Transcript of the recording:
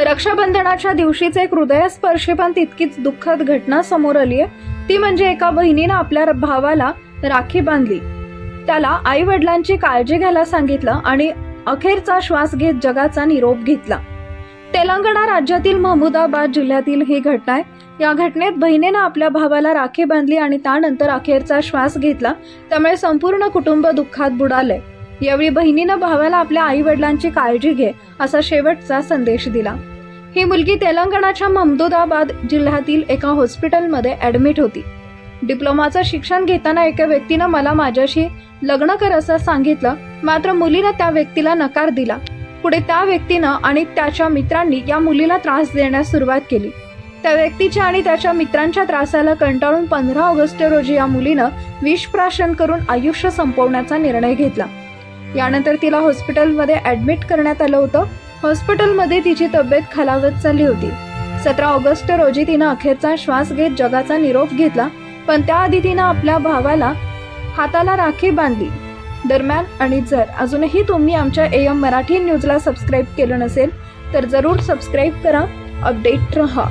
रक्षाबंधनाच्या दिवशीच एक हृदयस्पर्शी पण तितकीच दुःखद घटना समोर आली आहे. ती म्हणजे एका बहिणीनं आपल्या भावाला राखी बांधली. त्याला आई वडिलांची काळजी घ्यायला सांगितलं आणि अखेरचा श्वास घेत जगाचा निरोप घेतला. तेलंगणा राज्यातील महमुदाबाद जिल्ह्यातील ही घटना आहे. या घटनेत बहिणीनं आपल्या भावाला राखी बांधली आणि त्यानंतर अखेरचा श्वास घेतला. त्यामुळे संपूर्ण कुटुंब दुःखात बुडालंय. यावेळी बहिणीनं भावाला आपल्या आई वडिलांची काळजी घे असा शेवटचा संदेश दिला. ही मुलगी तेलंगणाच्या ममदोदाबाद जिल्ह्यातील एका हॉस्पिटलमध्ये ॲडमिट होती. डिप्लोमाचं शिक्षण घेताना एका व्यक्तीनं मला माझ्याशी लग्न कर असं सांगितलं मात्र मुलीनं त्या व्यक्तीला नकार दिला. पुढे त्या व्यक्तीनं आणि त्याच्या मित्रांनी या मुलीला त्रास देण्यास सुरुवात केली. त्या व्यक्तीच्या आणि त्याच्या मित्रांच्या त्रासाला कंटाळून पंधरा ऑगस्ट रोजी या मुलीनं विषप्राशन करून आयुष्य संपवण्याचा निर्णय घेतला. यानंतर तिला हॉस्पिटलमध्ये ॲडमिट करण्यात आलं होतं. हॉस्पिटलमध्ये तिची तब्येत खालावत चालली होती. सतरा ऑगस्ट रोजी तिनं अखेरचा श्वास घेत जगाचा निरोप घेतला पण त्याआधी तिनं आपल्या भावाला हाताला राखी बांधली. दरम्यान आणि जर अजूनही तुम्ही आमच्या ए एम मराठी न्यूजला सबस्क्राईब केलं नसेल तर जरूर सबस्क्राईब करा अपडेट रहा.